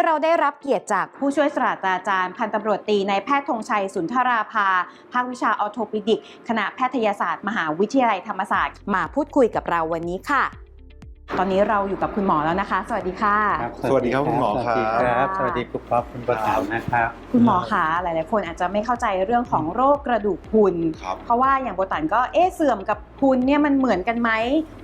วันนี้เราได้รับเกียรติจากผู้ช่วยศาสตราจารย์ พันตำรวจตรีนายแพทย์ธงชัยสุนทราภา ภาควิชาออโทปิดิก คณะแพทยศาสตร์ มหาวิทยาลัยธรรมศาสตร์ มาพูดคุยกับเราวันนี้ค่ะ ตอนนี้เราอยู่กับคุณหมอแล้วนะคะ สวัสดีค่ะครับสวัสดีครับคุณหมอสวัสดีคครัรับบสวัสดีคุณป๊อปคุณประตามนะครับ คุณหมอคะหลาย ๆ คนอาจจะไม่เข้าใจเรื่องของโรคกระดูกพรุน ครับ เพราะว่าอย่างโบตันก็เอ๊ะเสื่อมกับพรุนเนี่ยมันเหมือนกันไหม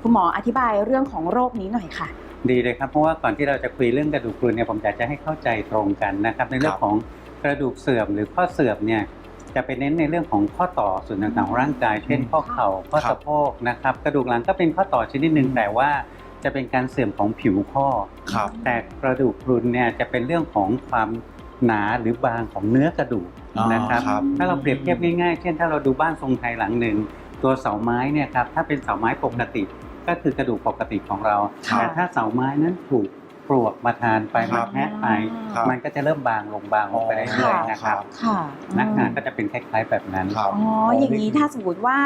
คุณหมออธิบายเรื่องของโรคนี้หน่อยค่ะดีเลยครับ เพราะว่าก่อนที่เราจะคุยเรื่องกระดูกพรุนเนี่ยผมอยากจะให้เข้าใจตรงกันนะครับในเรื่อคงรับของกระดูกเสื่อมหรือข้อเสื่อมเนี่ยจะไปเน้นในเรื่องของข้อต่อส่วนต่างๆของร่างกาย เช่นข้อเข่าข้อครับสะโพกนะครับกระดูกหลังก็เป็นข้อต่อชนิดหนึ่งแต่ว่าจะเป็นการเสื่อมของผิวข้อครับแต่กระดูกพรุนเนี่ยจะเป็นเรื่องของความหนาหรือบางของเนื้อกระดูกอ๋อนะครับครับ ถ้าเราเปรียบเทียบง่ายๆ เช่น ถ้าเราดูบ้านทรงไทยหลังหนึ่งตัวเสาไม้เนี่ยครับถ้าเป็นเสาไม้ปกติ ก็คือกระดูกปกติของเราค่ะแต่ถ้าเสาไม้นั้นถูกปลวกมาทานไปครัมาบ แทะไป ครับ มันก็จะเริ่มบางลงบางลงไปเรื่อยๆนะครับค่ะลักษณะก็จะเป็นคล้ายๆแบบนั้น ครับ อ๋ออย่างนี้ถ้าสมมติว่า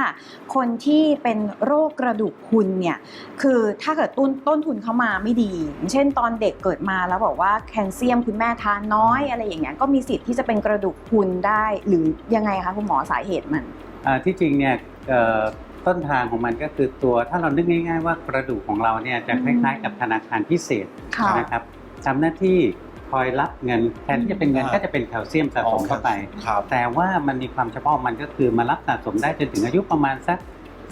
คนที่เป็นโรคกระดูกพรุนเนี่ยคือถ้าเกิดต้นต้นทุนเขามาไม่ดีอย่างเช่นตอนเด็กเกิดมาแล้วบอกว่าแคลเซียมคุณแม่ทานน้อยอะไรอย่างเงี้ยก็มีสิทธิ์ที่จะเป็นกระดูกพรุนได้หรือยังไงคะคุณหมอสาเหตุมัน อ่าที่จริงเนี่ยเอ่อ ต้นทางของมันก็คือตัวถ้าเรานึกง่าย ๆ ว่ากระดูกของเราเนี่ยจะคล้ายๆ กับธนาคารพิเศษค่ะนะครับทำหน้าที่คอยรับเงินแทนที่จะเป็นเงินอ่าก็จะเป็นแคลเซียมสะสมเข้าไป ครับแต่ว่ามันมีความเฉพาะมันก็คือมารับสะสมได้จนถึงอายุประมาณสัก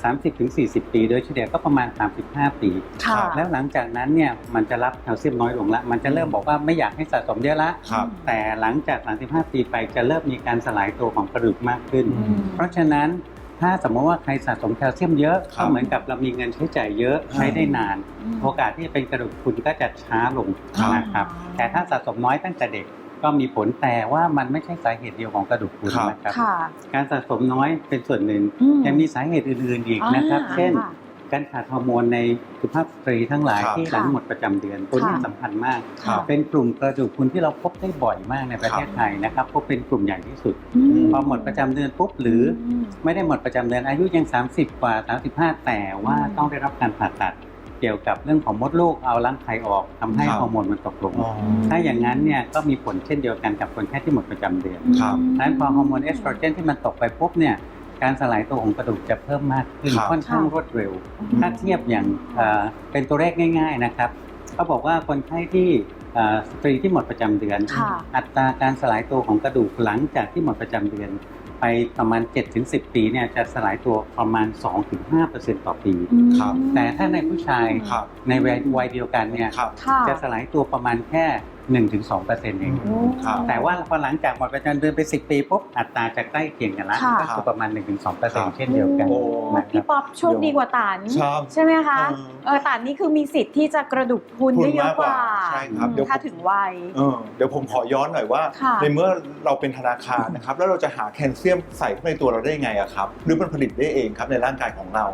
30-40 ปี โดยเฉลี่ยก็ประมาณ 35 ปี ค่ะ แล้วหลังจากนั้นเนี่ยมันจะรับแคลเซียมน้อยลงละ มันจะเริ่มบอกว่าไม่อยากให้สะสมเยอะละ ครับ แต่หลังจาก 35 ปีไปจะเริ่มมีการสลายตัวของกระดูกมากขึ้น อืม เพราะฉะนั้น ถ้าสมมติว่าใครสะสมแคลเซียมเยอะครับก็เหมือนกับเรามีเงินใช้จ่ายเยอะอ่าใช้ได้นาน โอกาสที่จะเป็นกระดูกพรุนก็จะช้าลงครับนะครับแต่ถ้าสะสมน้อยตั้งแต่เด็กก็มีผลแต่ว่ามันไม่ใช่สาเหตุเดียวของกระดูกพรุนครับนะครับค่ะการสะสมน้อยเป็นส่วนหนึ่งอืมยังมีสาเหตุอื่นๆอีกนะครับอ่าเช่นค่ะ การขาดฮอร์โมนในสุภาพสตรีทั้งหลายครับที่หลังค่ะหมดประจำเดือนตัวนี้ค่ะ สำคัญมาก ครับ เป็นกลุ่มกระดูกพรุนที่เราพบได้บ่อยมากในประเทศครับไทยนะครับพบเป็นกลุ่มใหญ่ที่สุดมพอหมดประจำเดือนปุ๊บหรืออม ไม่ได้หมดประจำเดือนอายุยัง 30 กว่า 35 แต่ว่าอืม ต้องได้รับการผ่าตัด เกี่ยวกับเรื่องของมดลูกเอารังไข่ออกทำให้ครับ ฮอร์โมนมันตกลง อ๋อ ถ้าอย่างนั้นเนี่ยก็มีผลเช่นเดียวกันกับคนแค่ที่หมดประจำเดือน ครับดังนั้นพอฮอร์โมนเอสโตรเจนที่มันตกไปปุ๊บเนี่ย การสลายตัวของกระดูกจะเพิ่มมากขึ้นครับ ค่อนข้างค่ะรวดเร็วอืมถ้าเทียบอย่างเอ่อเป็นตัวเลขง่าย ๆนะครับเขาบอกว่าคนไข้ที่เอ่อสตรีที่หมดประจำเดือน ค่ะ อัตราการสลายตัวของกระดูกหลังจากที่หมดประจำเดือน ไปประมาณ 7-10 ปีเนี่ยจะสลายตัวประมาณ 2-5%ต่อปี ครับ แต่ถ้าในผู้ชายครับในวัยวัยเดียวกันเนี่ยครับ ค่ะ จะสลายตัวประมาณแค่ 1-2%เองอืม ครับ แต่ว่าพอหลังจากหมดประจำเดือนไป 10 ปีปุ๊บอัตราจะใกล้เคียงกันละค่ะ ก็คือประมาณครับ1-2%เช่นเดียวกันโอ้ นะคพี่รับป๊อปโชคดีกว่าตานครับใช่ไหมคะเออเออตานนี่คือมีสิทธิ์ที่จะกระดูกพรุนได้เยอะกว่าพรุนมากกว่าใช่ครับเดี๋ยวผมถ้าถึงวัย เออเดี๋ยวผมขอย้อนหน่อยว่า ค่ะในเมื่อเราเป็นธนาคารนะครับ แล้วเราจะหาแคลเซียมใส่เข้าในตัวเราได้ยังไงอะครับ หรือมันผลิตได้เองครับในร่างกายของเรา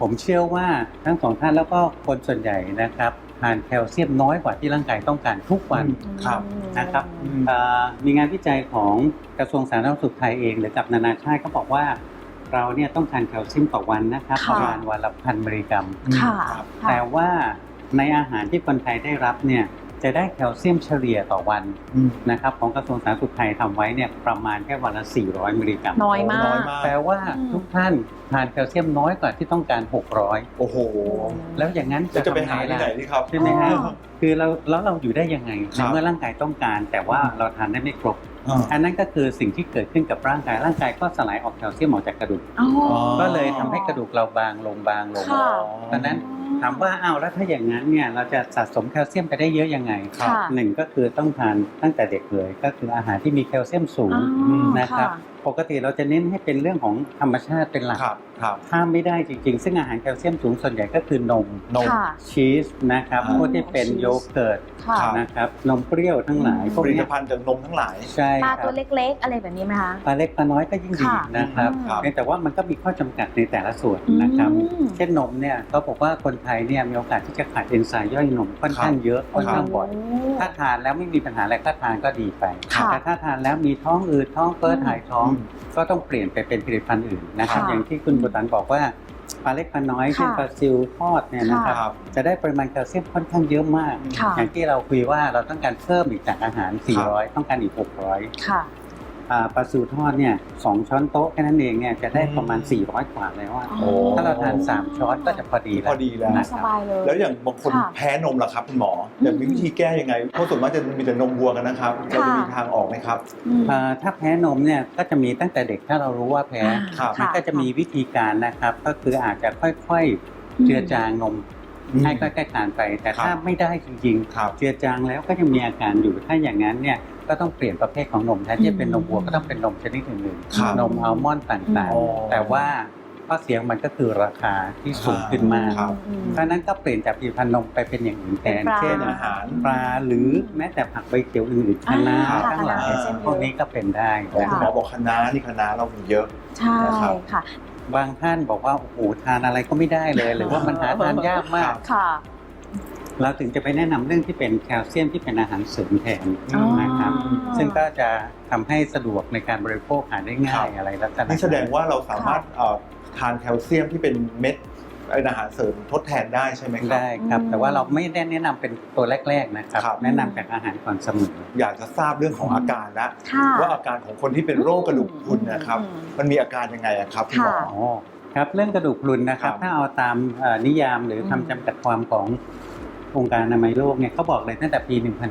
ผมเชื่อว่าทั้งสองท่านแล้วก็คนส่วนใหญ่นะครับ ทานแคลเซียมน้อยกว่าที่ร่างกายต้องการทุกวันอืมครับนะครับอืมเอ่อมีงานวิจัยของกระทรวงสาธารณสุขไทยเองหรือกับนานาชาติเขาบอกว่า เราเนี่ยต้องการแคลเซียมต่อวันนะครับค่ะประมาณวันละพันมิลลิกรัมค่ะครับค่ะ แต่ว่าในอาหารที่คนไทยได้รับเนี่ย จะได้แคลเซียมเฉลี่ยต่อวันอืมนะครับของกระทรวงสาธารณสุขไทยทำไว้เนี่ยประมาณแค่วันละ 400 มิลลิกรัมน้อยมากน้อยมากแปลว่าอืมทุกท่านทานแคลเซียมน้อยกว่าที่ต้องการ 600 โอ้โห แล้วอย่างนั้นจะจะไปทำหาไงที่ล่ะไหนนี่ครับใช่ไหมฮะอ๋อคือเราแล้วเราอยู่ได้ยังไงครัในบเมื่อร่างกายต้องการ แต่ว่าเราทานได้ไม่ครบอ่าอันนั้นก็คือสิ่งที่เกิดขึ้นกับร่างกายร่างกายก็สลายออกแคลเซียมออกจากกระดูกอ๋อก็เลยทำให้กระดูกเราบางลงบางลงค่ะดังนั้น ถามว่าอ้าวแล้วถ้าอย่างนั้นเนี่ยเราจะสะสมแคลเซียมไปได้เยอะยังไงค่ะหนึ่งก็คือต้องทานตั้งแต่เด็กเลย ก็คืออาหารที่มีแคลเซียมสูงอ๋อนะครับ ปกติเราจะเน้นให้เป็นเรื่องของธรรมชาติเป็นหลักครับครับถ้าไม่ได้จริงๆ ซึ่งอาหารแคลเซียมสูงส่วนใหญ่ก็คือนมนม ค่ะ ชีสนะครับอ่า พวกที่เป็นชีสโยเกิร์ตค่ะครับนะครับนมเปรี้ยวทั้งหลายอืมพวกผลิตเนี้ยภัณฑ์จากนมทั้งหลาย ใช่ปลาคตัรัวบเล็กๆ อะไรแบบนี้ไหมคะ ปลาเล็กปลาน้อยก็ยิ่งดีค่ะ นะครับครับเพียงแต่ว่ามันก็มีข้อจำกัดในแต่ละส่วนนะครับ อืม เช่นนมเนี่ยเขาบอกว่าคนไทยเนี่ยมีโอกาสที่จะขาดเอนไซม์ย่อยนมค่อนข้างเยอะค่อนข้างบ่อย ถ้าทานแล้วไม่มีปัญหาอะไรก็ทานก็ดีไป ค่ะแต่ถ้าทานแล้วมีท้องอืดท้องเฟ้ออืมถ่ายท้องอืมก็ต้องเปลี่ยนไปเป็นผลิตภัณฑ์อื่นนะครับ ค่ะอย่างที่คุณบุตันบอกว่าปลาเล็กปลาน้อยค่ะเช่นปลาซิวทอดเนี่ยนะครับครับจะได้ปริมาณแคลเซียมค่อนข้างเยอะมาก ค่ะ อย่างที่เราคุยว่าเราต้องการเพิ่มอีกจากอาหาร 400 ต้องการอีก 600 ค่ะอ่า ปลาซิวทอดเนี่ยสองช้อนโต๊ะแค่นั้นเองเนี่ยจะได้ประมาณอืม400 กว่าแล้วอะโอ้ ถ้าเราทาน 3 ช้อนก็จะพอดีแล้วพอดีแล้วนะสครับบายเลย แล้วอย่างบางคนค่ะแพ้นมล่ะครับคุณหมอจะมีวิธีแก้ยังไงเพราะส่วนมากจะมีแต่นมวัวกันนะครับเราจะมีทางออกไหมครับ อืม อ่าถ้าแพ้นมเนี่ยก็จะมีตั้งแต่เด็กถ้าเรารู้ว่าแพ้ครับ มันก็จะมีวิธีการนะครับ ก็คืออาจจะค่อยๆเจือจางนมอืม ให้ค่อยๆทานไป แต่ครับ ถ้าไม่ได้จริงครับ ๆเจือจางแล้วก็ยังมีอาการอยู่ถ้าอย่างนั้นเนี่ย ก็ต้องเปลี่ยนประเภทของนมแทนที่จะเป็นนมวัวก็ต้องเป็นนมชนิดอื่นครับๆนมอัลมอนด์ต่างอ๋อ ๆ แต่ว่าข้อเสียของมันก็คือราคาที่สูงขึ้นมากครับ อืม เพราะฉะนั้นก็เปลี่ยนจากผลิตภัณฑ์นมไปเป็นอย่างอื่นแทนเป็นปลา เช่น อาหาร ปลาหรือแม้แต่ผักใบเขียวอื่นๆคะน้าอ่าทั้งหลายคะน้าพวกนี้ก็เป็นได้แต่นะคุณคหมรัอบบอกคณะนี่คณะเรามีเยอะ ใช่นะครับ ค่ะ บางท่านบอกว่าโอ้โหทานอะไรก็ไม่ได้เลย หรือว่ามันหาทานยากมาก ค่ะ เราถึงจะไปแนะนำเรื่องที่เป็นแคลเซียมที่เป็นอาหารเสริมแทนอ๋อนะครับ ซึ่งก็จะทำให้สะดวกในการบริโภคหาได้ครัง่ายบอะไรลักษณะนี่แสดงว่าเราสามารถเอ่อทานแคลเซียมที่เป็นเม็ดเป็นอาหารเสริมทดแทนได้ใช่ไหมครับได้ครับอืมแต่ว่าเราไม่ได้แนะนำเป็นตัวแรกๆนะครับครับแนะนำจากอาหารก่อนเสมออยากจะทราบเรื่องของอาการแล้วค่ะว่าอาการของคนที่เป็นโรคกระดูกพรุนนะครับอืมมันมีอาการยังไงอะครับคุณหมอค่ะอ๋อครับเรื่องกระดูกพรุนนะครับครับถ้าเอาตามเอ่อนิยามหรือคำอืมจำกัดความของ องค์การอนามัยโลกเนี่ยเขาบอกเลยตั้งแต่ปีครับ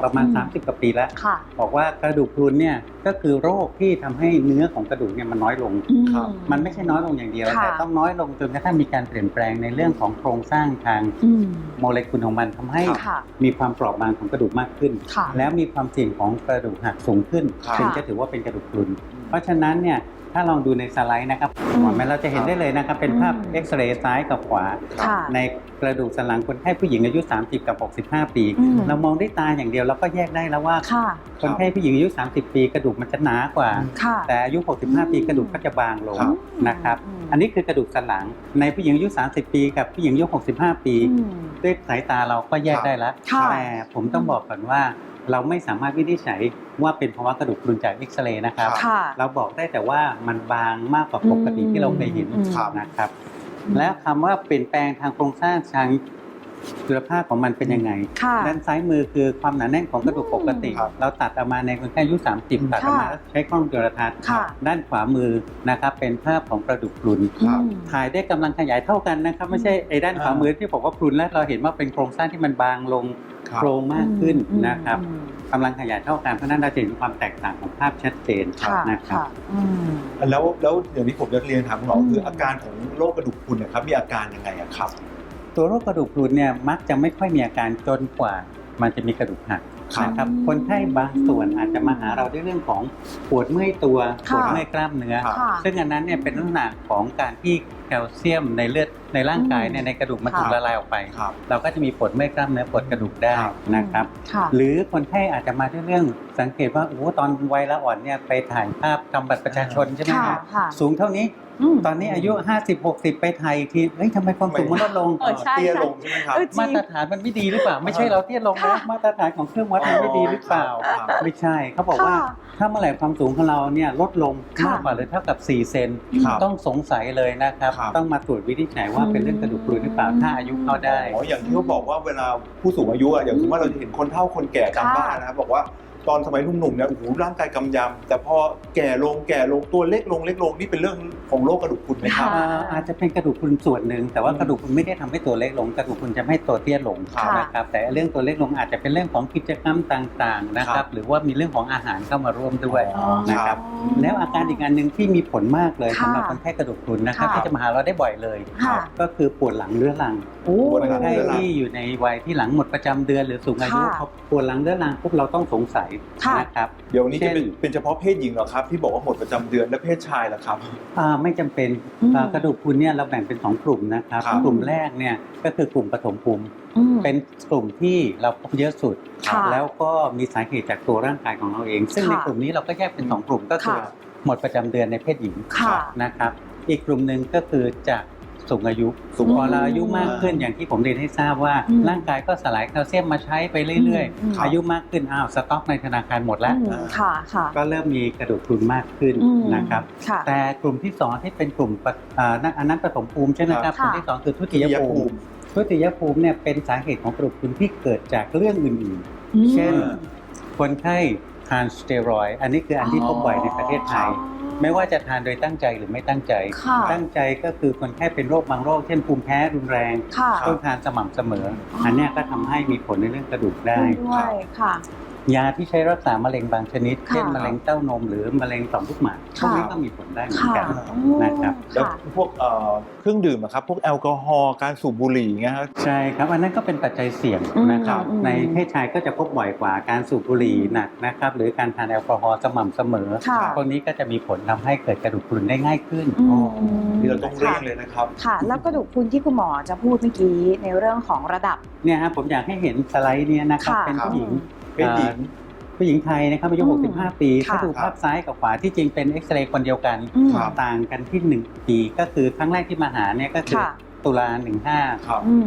1993 ประมาณอืม30 กว่าปีแล้วค่ะบอกว่ากระดูกพรุนเนี่ยก็คือโรคที่ทำให้เนื้อของกระดูกเนี่ยมันน้อยลงครับมันไม่ใช่น้อยลงอย่างเดียวค่ะแต่ต้องน้อยลงจนกระทั่งมีการเปลี่ยนแปลงในเรื่องของโครงสร้างทางอืมโมเลกุลของมันทำให้ค่ะมีความเปราะบางของกระดูกมากขึ้นค่ะแล้วมีความเสี่ยงของกระดูกหักสูงขึ้นครับถึงจะถือว่าเป็นกระดูกพรุน เพราะฉะนั้นเนี่ย ถ้าลองดูในสไลด์นะครับอืมหมอแม่เราจะเห็นได้เลยนะครับ เป็นภาพอืมเอ็กซเรย์ซ้ายกับขวา ค่ะในกระดูกสันหลังคนไข้ผู้หญิงอายุ 30 กับ 65 ปี อืม เรามองด้วยตาอย่างเดียวเราก็แยกได้แล้วว่าค่ะ คนไข้ผู้หญิงอายุ 30 ปี กระดูกมันจะหนากว่า ค่ะ แต่อายุ 65 ปีกระดูกก็จะบางลงครับ นะครับ อืม อันนี้คือกระดูกสันหลัง ในผู้หญิงอายุ 30 ปี กับผู้หญิงอายุ 65 ปี อืม ด้วยสายตาเราก็แยกได้แล้ว ค่ะแต่ผมต้องบอกก่อนว่า เราไม่สามารถวินิจฉัยว่าเป็นภาวะกระดูกพรุนจากเอ็กซเรย์นะครับ ค่ะ เราบอกได้แต่ว่ามันบางมากกว่าปกติที่เราเคยเห็นอืม นะครับ แล้วคำว่าเปลี่ยนแปลงทางโครงสร้างทางสุขภาพของมันเป็นยังไง ค่ะ ด้านซ้ายมือคือความหนาแน่นของกระดูกปกติ ครับ เราตัดออกมาในคนไข้อายุ 30 ตัดออกมาค่ะแล้วใช้กล้องจุลทรรศน์ค่ะ ด้านขวามือนะครับเป็นภาพของกระดูกพรุนครับอืม ถ่ายได้กำลังขยายเท่ากันนะครับ ไม่ใช่ไอ้ด้านขวามือที่บอกว่าพรุนแล้วเราเห็นว่าเป็นโครงสร้างที่มันบางลงครับ โครงมากขึ้นอืมนะครับอืมกำลังขยายเท่ากันเพราะฉะนั้นเราจะเห็นความแตกต่างของภาพชัดเจนค่ะนะครับค่ะอืมแล้วแล้วอย่างที่ผมจะเรียนถามคุณหมออืมคืออาการของโรคกระดูกพรุนเนะครับมีอาการยังไงอะครับ ตัวโรคกระดูกพรุนเนี่ยมักจะไม่ค่อยมีอาการจนกว่ามันจะมีกระดูกหักครับนะครับอืมคนไข้บางส่วนอาจจะมาหาเราด้วยเรื่องของปวดเมื่อยตัวปค่ะวดเมื่อยกล้ามเนื้อครับค่ะซึ่งอันนั้นเนี่ยเป็นลักษณะของการที่แคลเซียมในเลือด ในร่างกายเนี่ยในกระดูกมันถูกครับละลายออกไป ครับ เราก็จะมีปวดเมื่อยกล้ามเนื้อปวดกระดูกได้ครับนะครับ ค่ะ หรือคนไข้อาจจะมาด้วยเรื่องสังเกตว่าโอ้โหตอนวัยละอ่อนเนี่ยไปถ่ายภาพทำบัตรประชาชนใช่ไหมค่ะครับค่ะสูงเท่านี้มตอนนี้อายุ 50 60 ไปถ่ายอีกทีเฮ้ยทำไมความสูงมันลดลง เออใช่ เตี้ยลงใช่ไหมครับ เออ จริง มาตรฐานมันไม่ดีหรือเปล่า ไม่ใช่เราเตี้ยลงนะค่ะ มาตรฐานของเครื่องวัดมันไม่ดีหรือเปล่าครับไม่ใช่เขาบอกว่า ค่ะ ถ้าเมื่อไหร่ความสูงของเราเนี่ยลดลงค่ะมากกว่าหรือเท่ากับ 4 เซนครับต้องสงสัยเลยนะครับ ครับ ต้องมาตรวจวินิจฉัยว่าเป็นเรื่องกระดูกพรุนหรือเปล่าถ้าอายุเข้าได้ อ๋ออย่างที่เขาบอกว่าเวลาผู้สูงอายุอะอย่างสมมติว่าเราจะเห็นคนเฒ่าคนแก่ตามบ้านนะครับบอกว่า ตอนสมัยหนุ่มๆเนี่ยโอ้โหร่างกายกำยำแต่พอแก่ลงแก่ลงตัวเล็กลงเล็กลงนี่เป็นเรื่องของโรคกระดูกพรุนไหมครับค่ะอ่าอาจจะเป็นกระดูกพรุนส่วนหนึ่ง แต่ว่ากระดูกพรุนไม่ได้ทำให้ตัวเล็กลง กระดูกพรุนจะไม่ให้ตัวเตี้ยลงค่ะ นะครับ แต่เรื่องตัวเล็กลงอาจจะเป็นเรื่องของกิจกรรมต่างๆนะคครัรับ บ หรือว่ามีเรื่องของอาหารเข้ามาร่วมด้วย อ๋อ นะครับ แล้วอาการอีกอันหนึ่งที่มีผลมากเลยค่ะสำหรับคนไข้กระดูกพรุนนะครับค่ะที่จะมาหาเราได้บ่อยเลย ค่ะ ก็คือปวดหลังเรื้อรังโอ้ปวดคนหลังไข้เรื้อรังที่อยู่ในวัยที่หลังหมดประจำเดือนหรือสูงอายุค่ะ เขาปวดหลังเรื้อรังปุ๊บเราต้องสงสัยค่ะนะครับเดี๋ยวนี้จะเป็นเช่นเป็นเฉพาะเพศหญิงเหรอครับ ที่บอกว่าหมดประจำเดือนและเพศชายเหรอครับ อ่าไม่จำเป็นอืม อ่ากระดูกพรุนเนี่ยเราแบ่งเป็นสองกลุ่มนะครับ ครับ กลุ่มแรกเนี่ยก็คือกลุ่มปฐมภูมิ อืม เป็นกลุ่มที่เราพบเยอะสุด ค่ะแล้วก็มีสาเหตุจากตัวร่างกายของเราเอง ซึ่งค่ะในกลุ่มนี้เราก็แยกเป็นสองกลุ่มก็คือค่ะ หมดประจำเดือนในเพศหญิงค่ะ นะครับ อีกกลุ่มหนึ่งก็คือจาก สูงอายุสูงพอเราอายุมากขึ้นอย่างที่ผมเรียนให้ทราบว่าอืมร่างกายก็สลายแคลเซียมมาใช้ไปเรื่อยอืมๆอายุมากขึ้นอ้าวสต็อกในธนาคารหมดแล้วอืมค่ะค่ะก็เริ่มมีกระดูกพรุนมากขึ้นอืมนะครับค่ะแต่กลุ่มที่สองที่เป็นกลุ่มปะอ่านั่นอันนั้นปฐมภูมิใช่ไหมครับกค่ะลุ่มที่สองคือทุติยภูมิทุติยภูมิเนี่ยเป็นสาเหตุของกระดูกพรุนที่เกิดจากเรื่องอื่นอืมๆเช่นคนไข้ทานสเตียรอยด์อันนี้คืออันที่พบบ่อยในประเทศไทย ไม่ว่าจะทานโดยตั้งใจหรือไม่ตั้งใจ ค่ะตั้งใจก็คือคนไข้เป็นโรคบางโรค เช่นภูมิแพ้รุนแรงค่ะต้องทานสม่ำเสมออ๋ออัอันเนี้ยก็ทำให้มีผลในเรื่องกระดูกได้ ด้วยค่ะ ยาที่ใช้รักษามะเร็งบางชนิด ค่ะเช่นมะเร็งเต้านมหรือมะเร็งต่อมลูกหมากพวกนี้ก็มีผลได้เหมือนค่ะกัน นะครับ แล้วค่ะ พวกเอ่อเครื่องดื่มอะครับ พวกแอลกอฮอล์การสูบบุหรี่เงี้ยครับ ใช่ครับอันนั้นก็เป็นปัจจัยเสี่ยงอืมนะครับอืมในเพศชายก็จะพบบ่อยกว่าการสูบบุหรี่หนักนะครับ หรือการทานแอลกอฮอล์สม่ำเสมอค่ะ พวกนี้ก็จะมีผลทำให้เกิดกระดูกพรุนได้ง่ายขึ้น อืมนี่เราต้องเร่งเลยนะครับ ค่ะ แล้วกระดูกพรุนที่คุณหมอจะพูดเมื่อกี้ในเรื่องของระดับ เนี่ยครับผมอยากให้เห็นสไลด์เนี่ยนะครับค่ะเป็นผู้หญิง เป็นหญิงผู้หญิงไทยนะครับอายุอืม65 ปีค่ะถ้าดูภาพซ้ายกับขวาที่จริงเป็นเอ็กซเรย์คนเดียวกันอืมครับต่างกันที่ 1 ปี ก็คือครั้งแรกที่มาหาเนี่ยก็คือค่ะตุลา15ครับอืม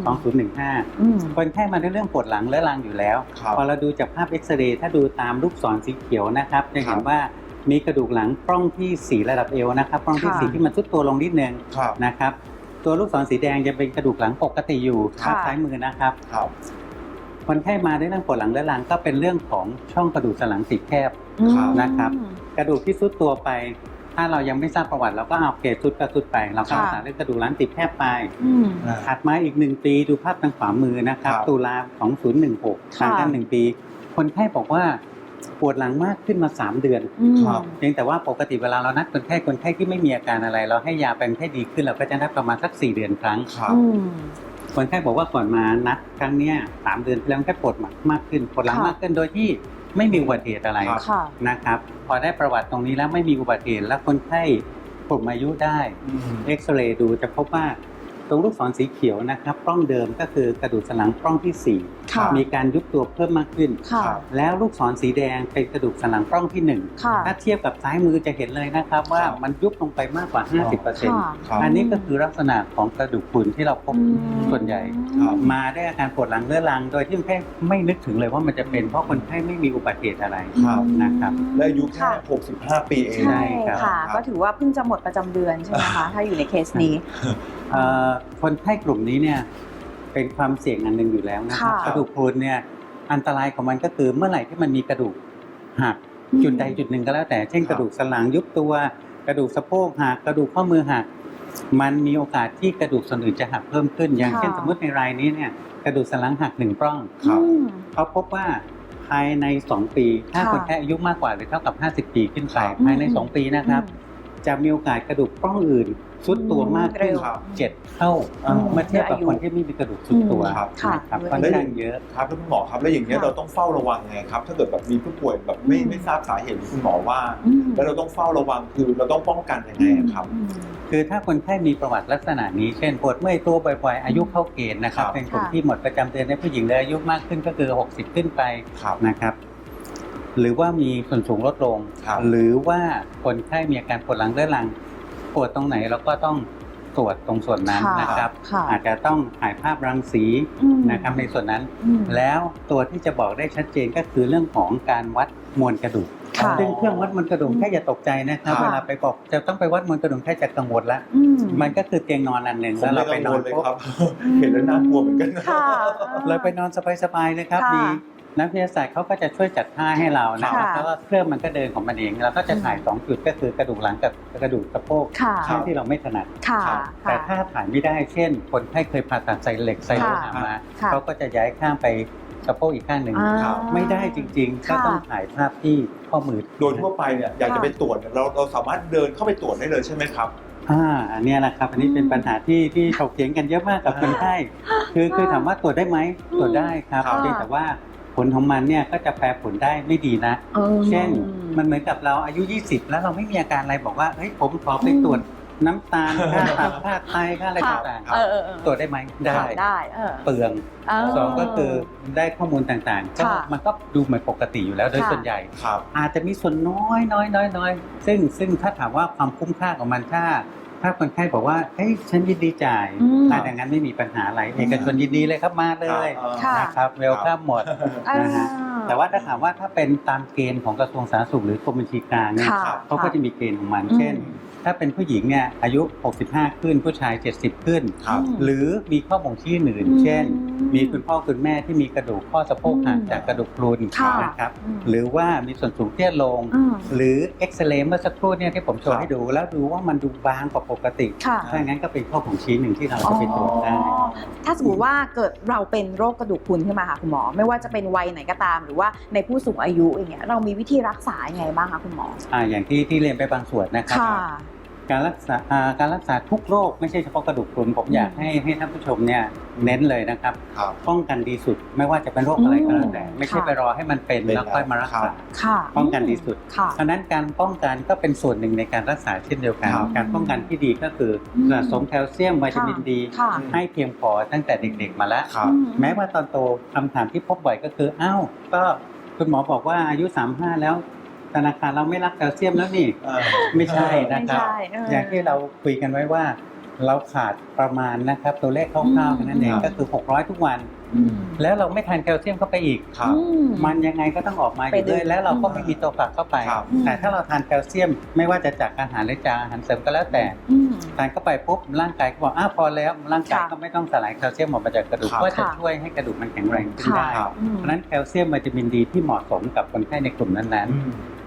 2015อืมคนไข้มาด้วยเรื่องปวดหลังเรื้อรังอยู่แล้วครับพอเราดูจากภาพเอ็กซเรย์ถ้าดูตามลูกศรสีเขียวนะครับจะคเห็รันบว่ามีกระดูกหลังปล้องที่4ระดับเอวนะครับปล้องที่ค่ะ4ที่มันซุดตัวลงนิดนึงครับนะครับตัวลูกศรสีแดงจะเป็นกระดูกหลังปกติอยู่ค่ะทางซ้ายมือนะครับ ครับคนไข้มาด้วยเรื่องปวดหลังเรื้อรังก็เป็นเรื่องของช่องกระดูกสันหลังตีบแคบอืมนะครับ กระดูกที่ซุดตัวไป ถ้าเรายังไม่ทราบประวัติเราก็เอาเกรดซุดก็ซุดไป เราก็ค่ะรักษาเรื่องกระดูกหลังตีบแคบไปอืม ถัดมาอีกหนึ่งปีดูภาพทางขวามือนะครับ ครับ ตุลาของ016ค่ะห่างกันหนึ่งปี คนไข้บอกว่าปวดหลังมากขึ้นมา 3 เดือน อืม ครับ เพียงแต่ว่าปกติเวลาเรานัดคนไข้คนไข้ที่ไม่มีอาการอะไร เราให้ยาเป็นให้ดีขึ้นเราก็จะนัดประมาณสัก 4 เดือนครั้ง ครับ อืม คนไข้บอกว่าก่อนมานัดครั้งเนี้ยสามเดือนที่แล้วแค่ปวดมากขึ้นปวดหลังค่ะมากขึ้นโดยที่ไม่มีอุบัติเหตุอะไรครับค่ะนะครับพอได้ประวัติตรงนี้แล้วไม่มีอุบัติเหตุแล้วคนไข้กลุ่มอายุได้อืมเอ็กซเรย์ดูจะพบว่า ตรงลูกศรสีเขียวนะครับปล้องเดิมก็คือกระดูกสันหลังปล้องที่ ค่ะ4 มีการยุบตัวเพิ่มมากขึ้น ค่ะครับแล้วลูกศรสีแดงเป็นกระดูกสันหลังปล้องที่ ค่ะ 1 ถ้าเทียบกับซ้ายมือจะเห็นเลยนะครับว่าครับมันยุบลงไปมากกว่าค่ะ50%อันนี้ก็คือลักษณะของกระดูกพรุนที่เราพบอืมส่วนใหญ่ ครับ มาด้วยอาการปวดหลังเรื้อรัง โดยที่คนไข้ไม่นึกถึงเลยว่ามันจะเป็นเพราะคนไข้ไม่มีอุบัติเหตุอะไร ครับ นะครับ และอายุแค่ ค่ะ 65 ปีเอง ใช่ครับ ค่ะ ก็ถือว่าเพิ่งจะหมดประจำเดือนใช่ไหมคะ ถ้าอยู่ในเคสนี้ เอ่อคนไข้กลุ่มนี้เนี่ยเป็นความเสี่ยงอันหนึ่งอยู่แล้วนะครับค่ะกระดูกพรุนเนี่ยอันตรายของมันก็คือเมื่อไหร่ที่มันมีกระดูกหักอืม จุดใดจุดหนึ่งก็แล้วแต่เช่นครับ กระดูกสันหลังยุบตัว กระดูกสะโพกหักกระดูกข้อมือหักมันมีโอกาสที่กระดูกส่วนอื่นจะหักเพิ่มขึ้น อย่างค่ะ เช่นสมมติในรายนี้เนี่ยกระดูกสันหลังหักหนึ่งปล้อง ครับ อืม เขาพบว่าภายใน 2 ปี ถ้าค่ะคนไข้อายุมากกว่าหรือเท่ากับ 50 ปีขึ้นไปครับ ภายใน อืม 2 ปีนะครับ จะมีโอกาสกระดูกปล้องอื่น ซุดตัวมากขึ้นเร็วครับเจ็ดเท่าอืมเมื่อเทียบกับอายุคนที่ไม่มีกระดูกซุดตัวครับค่ะนะครับด้วยค่อนข้างเยอะครับแล้วคุณหมอครับแล้วอย่างนี้ยค่ะเราต้องเฝ้าระวังไงครับ ถ้าเกิดแบบมีผู้ป่วยแบบไม่อืมไม่ทราบสาเหตุที่คุณหมอว่าอืมแล้วเราต้องเฝ้าระวังคือเราต้องป้องกันยังไงอะครับอืมคือถ้าคนไข้มีประวัติลักษณะนี้เช่นปวดเมื่อยตัวบ่อยๆ อายุเข้าเกณฑ์นะครับครับเป็นกลุ่มค่ะที่หมดประจำเดือนในผู้หญิงเลยอายุมากขึ้นก็คือ 60 ขึ้นไปครับนะครับหรือว่ามีส่วนสูงลดลงครับหรือว่าคนไข้มีอาการปวดหลังเรื้อรัง ปวดตรงไหนเราก็ต้องตรวจตรงส่วนนั้นค่ะนะครับ ค่ะอาจจะต้องถ่ายภาพรังสีอืม นะครับในส่วนนั้น อืม แล้วตัวที่จะบอกได้ชัดเจนก็คือเรื่องของการวัดมวลกระดูกค่ะซึ่งเครื่องวัดมวลกระดูกอืมแค่อย่าตกใจนะครับ ค่ะ เวลาไปบอกจะต้องไปวัดมวลกระดูกแค่จะกังวลละอืมมันก็คือเตียงนอนอันหนึ่งผมแล้วไม่เราไปกังนอวนลเลยปุ๊บครับ เห็นแล้วน่ากลัวเหมือนกันนะ ค่ะ เราไปนอนสบายๆเลยครับค่ะ มี นักวิทยาศาสตร์เขาก็จะช่วยจัดท่าให้เรานะครับค่ะแล้วก็เครื่องมันก็เดินของมันเองเราก็จะถ่ายสองจุดก็คือกระดูกหลังกับกระดูกสะโพกค่ะ ช่วงที่เราไม่ถนัด ค่ะแต่ถ้าถ่ายไม่ได้เช่น คนไข้เคยผ่าตัดใส่เหล็กใส่โลหะค่ะมาค่ะเขาก็จะย้ายข้างไปสะโพกอีกข้างหนึ่งอ่าครับไม่ได้จริง ๆ ก็ค่ะ ต้องถ่ายภาพที่ข้อมือโดยทั่วไปเนี่ยอยากจะไปตรวจเนี่ยเราเราสามารถเดินเข้าไปตรวจได้เลยใช่ไหมครับ อ่าอันเนี้ยนะครับอันนี้เป็นปัญหาที่ที่ถกเถียงกันเยอะมากกับคนไข้คือคือถามว่าตรวจได้ไหมตรวจได้ครับครับ เพียงแต่ว่าผ ลของมันเนี่ยก็จะแปรผลได้ไม่ดีนะออเช่นมันเหมือนกับเราอายุ 20 แล้วเราไม่มีอาการอะไรบอกว่าเฮ้ยผมขอไปตรวจน้ำตาลค่าตับค่าไตค่าอะไรค่ะต่างเออเออเออๆตรวจได้ไหมได้ได้เออเปลืองเออสองก็คือได้ข้อมูลต่างๆก็ค่ะมันก็ดูเหมือนปกติอยู่แล้วโดยค่ะส่วนใหญ่ครับอาจจะมีส่วนน้อยน้อยน้อยน้อยซึ่งซึ่งถ้าถามว่าความคุ้มค่าของมันถ้า ถ้าคนไข้บอกว่าเฮ้ยฉันยินดีจ่ายอืม ถ้าอย่างนั้นไม่มีปัญหาอะไรเอกชนยินดีเลยครับมาเลยค่ะ นะครับเวลคัมหมดอ่า นะฮะแต่ว่าถ้าถามว่าถ้าเป็นตามเกณฑ์ของกระทรวงสาธารณสุขหรือกรมบัญชีกลางเนี่ยค่ะเขาก็จะมีเกณฑ์ของมัน อืม เช่น ถ้าเป็นผู้หญิงเนี่ยอายุ 65 ขึ้นผู้ชาย 70 ขึ้น ครับหรือมีข้อบ่งชี้อื่นอืม เช่น มีคุณพ่อคุณแม่ที่มีกระดูกข้อสะโพกหักอืมจากกระดูกพรุนค่ะนะครับอืม หรือว่ามีส่วนสูงเตี้ยลงอืมหรือเอ็กซเรย์เมื่อสักครู่เนี่ยที่ผมโชครัว์บให้ดู แล้วดูว่ามันดูบางกว่าปกติค่ะ ถ้าอย่างนั้นก็เป็นข้อบ่งชี้หนึ่งที่เราจะไปตรวจได้ อ๋อถ้าสมมติว่าเกิดเราเป็นโรคกระดูกพรุนขึ้นมาค่ะคุณหมอ ไม่ว่าจะเป็นวัยไหนก็ตาม หรือว่าในผู้สูงอายุอย่างเงี้ยเรามีวิธีรักษายังไงบ้างคะคุณหมอ อ่าอย่างที่ที่เรียนไปบางส่วนนะครับ ค่ะ การรักษาอ่าการรักษาทุกโรคไม่ใช่เฉพาะกระดูกพรุนผมอยากให้ให้ท่านผู้ชมเนี่ยเน้นเลยนะครับ ครับ ป้องกันดีสุดไม่ว่าจะเป็นโรคอะไรก็แล้วแต่อืมไม่ใช่ค่ะไปรอให้มันเป็นเป็นแล้วค่อยมารักครัษาบ ค่ะป้องกันดีสุด ค่ะ เพราะฉะนั้นการป้องกันก็เป็นส่วนหนึ่งในการรักษาเช่นเดียวกัน ครับ การป้องกันที่ดีก็คืออม สะสมแคลเซียมวิตามินดี ค่ะให้เพียงพอตั้งแต่เด็กๆมาแล้ว ครับ อืแม้ว่าตอนโตคำถามที่พบบ่อยก็คืออ้าวก็คุณหมอบอกว่าอายุ 35 แล้ว ธนาคารเราไม่รับแคลเซียมแล้วนี่เออไม่ใช่ไม่นะครับใช่เอย่างที่เราคุยกันไว้ว่า เราขาดประมาณนะครับ ตัวเลขคร่าวๆแค่นั้นเองครับก็คือ 600 ทุกวันอืมแล้วเราไม่ทานแคลเซียมเข้าไปอีกครับอืมมันยังไงก็ต้องออกมาอไปยู่ดึเรื่งอยแล้วเราก็ไม่มีตัวฝากเข้าไปครับแต่ถ้าเราทานแคลเซียมไม่ว่าจะจากอาหารหรือจากอาหารเสริมก็แล้วแต่อืมทานเข้าไปปุ๊บร่างกายก็บอกอ้าวพอแล้วร่างกายค่ะก็ไม่ต้องสลายแคลเซียมออกมาจากกระดูกครับก็จะค่ะช่วยให้กระดูกมันแข็งแรงขึ้นค่ะได้ครับอืมเพราะฉะนั้นแคลเซียมวิตามินดีที่เหมาะสมกับคนไข้ในกลุ่มนั้นอืมๆ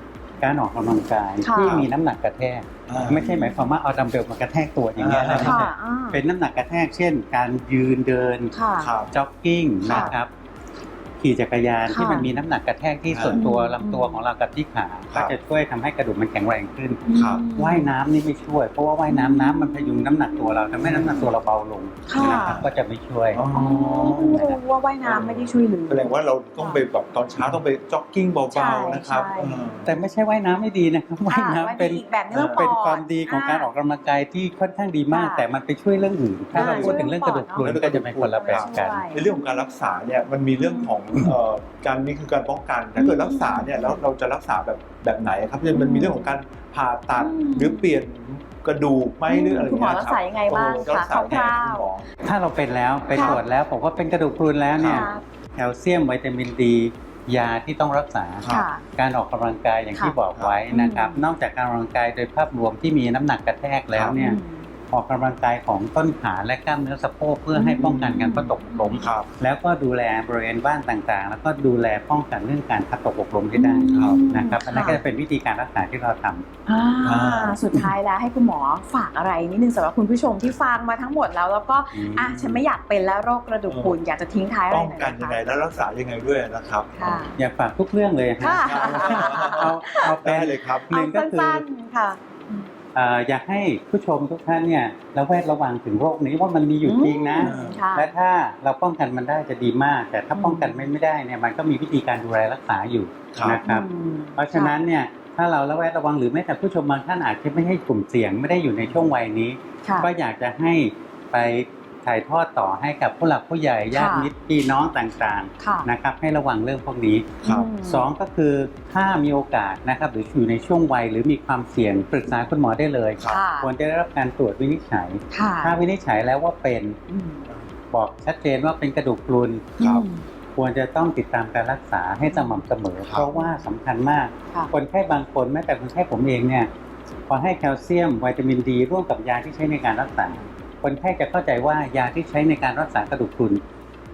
การออกกำลังกายค่ะที่มีน้ำหนักกระแทก อ่า ไม่ใช่หมายความว่าเอาดัมเบลมากระแทกตัวอย่างเงี้ยนะอ่าค่ะอ่า เป็นน้ำหนักกระแทกเช่น การยืนเดินค่ะ ครับ จ็อกกิ้งค่ะ นะครับ ขี่จักรยานค่ะที่มันมีน้ำหนักกระแทกที่ส่วนตัวอืมลำตัวของเรากับที่ขาครัก็บจะช่วยทำให้กระดูกมันแข็งแรงขึ้นครับว่ายน้ำนี่ไม่ช่วย เพราะว่าว่ายน้ำน้ำมันพยุงน้ำหนักตัวเราทำให้น้ำหนักตัวเราเบาลงค่ะนะครับก็จะไม่ช่วยอ๋ออ๋อเพิ่งรู้ว่าว่ายน้ำไม่ได้ช่วยเหลือแสดงว่าเราต้องไปแบบตอนเช้าต้องไปจ็อกกิ้งใช่เบาๆนะครับใช่เออแต่ไม่ใช่ว่ายน้ำไม่ดีนะครับว่ายอ่าน้ำเป็นว่ายอีกแบบนึงเรื่องปอดเป็นความดีของการออกกำลังกายที่ค่อนข้างดีมากค่ะแต่มันไปช่วยเรื่องอื่นถ้าเราอ่าพูดถึงเรื่องกระดูกพรุนช่วยเรื่องก็จะเป็นคนละแบบกันใช่ในเรื่องของการรักษาเนี่ยมันมีเรื่องของเอ่อการนี่คือการป้องกัน ถ้าเกิดรักษาเนี่ยแล้วเราจะรักษาแบบแบบไหนครับมันมีเรื่องของการผ่าตัดอืมหรือเปลี่ยนกระดูกไหมหรืออะไรคุณหมอเงี้ยรักษายังไงบ้างโอ้คะรักษายังไงคร่าวคุณหมอถ้าเราเป็นแล้วไปค่ะตรวจแล้วผมว่าเป็นกระดูกพรุนแล้วๆเนี่ยค่ะแคลเซียมวิตามินดี ยาที่ต้องรักษาครับค่ะการออกกำลังกายอย่างที่ค่ะบอกไว้นะครับอืมนอกจากการออกกำลังกายโดยภาพรวมที่มีน้ำหนักกระแทกแล้วเนี่ย อืมออกกำลังกายของต้นขาและกล้ามเนื้อสะโพกเพื่อให้ป้องกันการพลัดตกล้มครับ แล้วก็ดูแลบริเวณบ้านต่างๆ แล้วก็ดูแลป้องกันเรื่องการพลัดตกบกล้มให้ได้ครับนะครับอันนั้นก็จะเป็นวิธีการรักษาที่เราทำ อ่าอ่า สุดท้ายแล้วให้คุณหมอฝากอะไรนิดนึงสำหรับคุณผู้ชมที่ฟังมาทั้งหมดแล้ว แล้วก็อืม อะฉันไม่อยากเป็นแล้วโรคกระดูกพรุนอยากจะทิ้งท้ายอะไรป้องหน่อยกันนะยังคะไงและรักษายังไงด้วยนะครับ ค่ะ อยากฝากทุกเรื่องเลยฮะค่ะ เอาเอาเป็ได้นเลยครับหนึ่งก็คือเอาสั้นๆค่ะเอ่ออยากให้ผู้ชมทุกท่านเนี่ยระแวดระวังถึงโรคนี้ว่ามันมีอยู่จริงนะอืมค่ะและถ้าเราป้องกันมันได้จะดีมาก แต่ถ้าป้องกันไม่ได้เนี่ยมันก็มีวิธีการดูแลรักษาอยู่ครับนะครับ อืมเพราะฉะนั้นเนี่ยถ้าเราระแวดระวังหรือแม้แต่ผู้ชมบางท่านอาจจะไม่ให้กลุ่มเสี่ยงไม่ได้อยู่ในช่วงวัยนี้ ค่ะ ก็อยากจะให้ไป ถ่ายทอดต่อให้กับผู้หลักผู้ใหญ่ญาติค่ะมิตรพี่น้องต่างค่ะ ๆนะครับให้ระวังเรื่องพวกนี้ครับมสองก็คือถ้ามีโอกาสนะครับหรืออยู่ในช่วงวัยหรือมีความเสี่ยงปรึกษาคุณหมอได้เลยครับค่ะควรจะได้รับการตรวจวินิจฉัย ค่ะถ้าวินิจฉัยแล้วว่าเป็นอืมบอกชัดเจนว่าเป็นกระดูกพรุน ครับ อืม ควรจะต้องติดตามการรักษาให้สม่ำเสมอ ครับ เพราะว่าสำคัญมาก ค่ะ คนไข้บางคนแม้แต่คนไข้ผมเองเนี่ยพอให้แคลเซียมวิตามินดีร่วมกับยาที่ใช้ในการรักษา คนไข้จะเข้าใจว่ายาที่ใช้ในการรักษากระดูกพรุน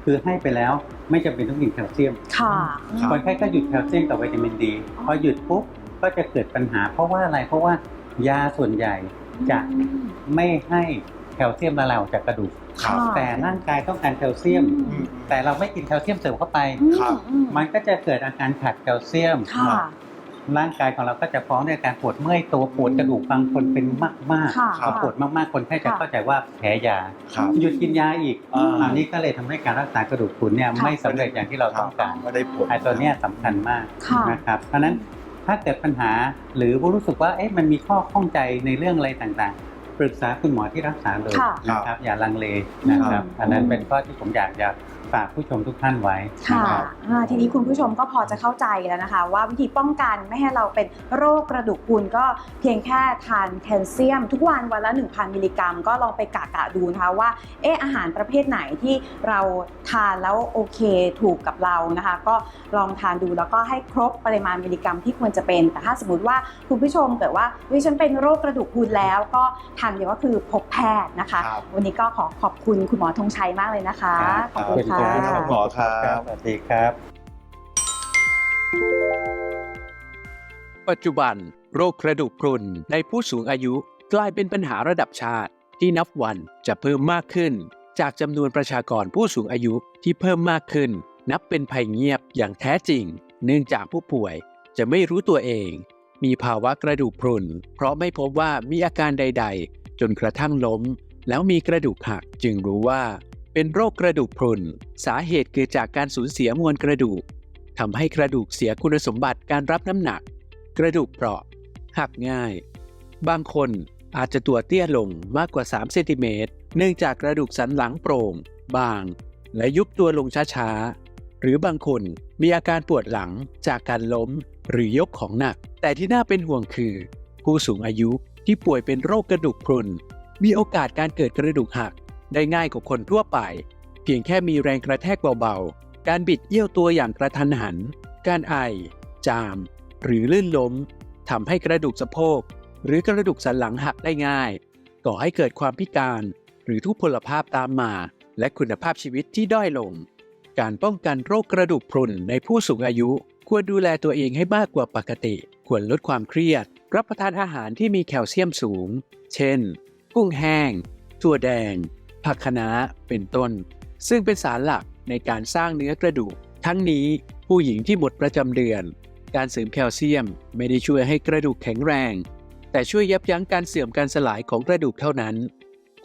คือให้ไปแล้วไม่จำเป็นต้องกินแคลเซียมค่ะครับคนไข้ก็หยุดแคลเซียมกับวิตามินดีพอหยุดปุ๊บก็จะเกิดปัญหา เพราะว่าอะไรเพราะว่ายาส่วนใหญ่จะอืมไม่ให้แคลเซียมละลายออกจากกระดูกครับค่ะแต่ร่างกายต้องการแคลเซียมอืมแต่เราไม่กินแคลเซียมเสริมเข้าไปครับอืมมันก็จะเกิดอาการขาดแคลเซียมค่ะ ร่างกายของเราก็จะฟ้องด้วยอาการปวดเมื่อยตัวปวดกระดูกบางคนเป็นมากค่ะๆพอปวดมากๆคนไข้จะค่ะเข้าใจว่าแพ้ยา ครับ หยุดกินยาอีกอ่า อันนี้ก็เลยทำให้การรักษากระดูกพรุนเนี่ยค่ะไม่สำเร็จอย่างที่เราต้องการไม่ได้ผล ไอ้ตัวเนี้ยสำคัญมากค่ะนะครับ เพราะฉะนั้นถ้าเกิดปัญหาหรือรู้สึกว่าเอ๊ะมันมีข้อข้องใจในเรื่องอะไรต่างๆ ปรึกษาคุณหมอที่รักษาเลยค่ะนะครับอย่าลังเลนะครับอืมอันนั้นเป็นข้อที่ผมอยากจะ ฝากผู้ชมทุกท่านไว้ค่ะนะครับ อ่าทีนี้คุณผู้ชมก็พอจะเข้าใจแล้วนะคะ ว่าวิธีป้องกันไม่ให้เราเป็นโรคกระดูกพรุนก็เพียงแค่ทานแคลเซียม ทุกวันวันละ 1,000 มิลลิกรัม ก็ลองไปกะกะดูนะคะว่าเอออาหารประเภทไหนที่เราทานแล้วโอเคถูกกับเรานะคะ ก็ลองทานดูแล้วก็ให้ครบปริมาณมิลลิกรัมที่ควรจะเป็นแต่ถ้าสมมติว่าคุณผู้ชมเกิดว่าวิฉันเป็นโรคกระดูกพรุนแล้ว ก็ทางเดียวก็คือพบแพทย์นะคะ ครับ วันนี้ก็ขอขอบคุณคุณหมอธงชัยมากเลยนะคะครับขอบคุณขอบคุณครัค่ะบหมอครับสวัสดีครับ ปัจจุบัน โรคกระดูกพรุนในผู้สูงอายุกลายเป็นปัญหาระดับชาติ ที่นับวันจะเพิ่มมากขึ้น จากจำนวนประชากรผู้สูงอายุที่เพิ่มมากขึ้น นับเป็นภัยเงียบอย่างแท้จริง เนื่องจากผู้ป่วยจะไม่รู้ตัวเอง มีภาวะกระดูกพรุน เพราะไม่พบว่ามีอาการใด ๆ จนกระทั่งล้ม แล้วมีกระดูกหักจึงรู้ว่า เป็นโรคกระดูกพรุน สาเหตุเกิดจากการสูญเสียมวลกระดูกทำให้กระดูกเสียคุณสมบัติการรับน้ำหนัก กระดูกเปราะ หักง่าย บางคนอาจจะตัวเตี้ยลงมากกว่า 3 เซนติเมตรเนื่องจากกระดูกสันหลังโปร่ง บาง และยุบตัวลงช้าๆ หรือบางคนมีอาการปวดหลังจากการล้มหรือยกของหนัก แต่ที่น่าเป็นห่วงคือ ผู้สูงอายุที่ป่วยเป็นโรคกระดูกพรุน มีโอกาสการเกิดกระดูกหัก ได้ง่ายกว่าคนทั่วไป เพียงแค่มีแรงกระแทกเบาๆ การบิดเอี้ยวตัวอย่างกระทันหัน การไอ จาม หรือลื่นล้มทำให้กระดูกสะโพก หรือกระดูกสันหลังหักได้ง่าย ก่อให้เกิดความพิการหรือทุพพลภาพตามมา และคุณภาพชีวิตที่ด้อยลง การป้องกันโรคกระดูกพรุนในผู้สูงอายุ ควรดูแลตัวเองให้มากกว่าปกติ ควรลดความเครียด รับประทานอาหารที่มีแคลเซียมสูง เช่น กุ้งแห้ง ถั่วแดง ผักคะน้าเป็นต้น ซึ่งเป็นสารหลักในการสร้างเนื้อกระดูก ทั้งนี้ผู้หญิงที่หมดประจำเดือน การเสริมแคลเซียมไม่ได้ช่วยให้กระดูกแข็งแรง แต่ช่วยยับยั้งการเสื่อมการสลายของกระดูกเท่านั้น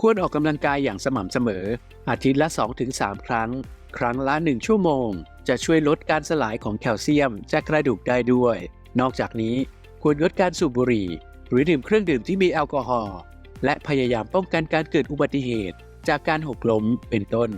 ควรออกกำลังกายอย่างสม่ำเสมอ อาทิตย์ละ 2-3 ครั้ง ครั้งละ 1 ชั่วโมง จะช่วยลดการสลายของแคลเซียมจากกระดูกได้ด้วย นอกจากนี้ควรงดการสูบบุหรี่ หรือดื่มเครื่องดื่มที่มีแอลกอฮอล์และพยายามป้องกันการเกิดอุบัติเหตุ จากการหกล้มเป็นต้น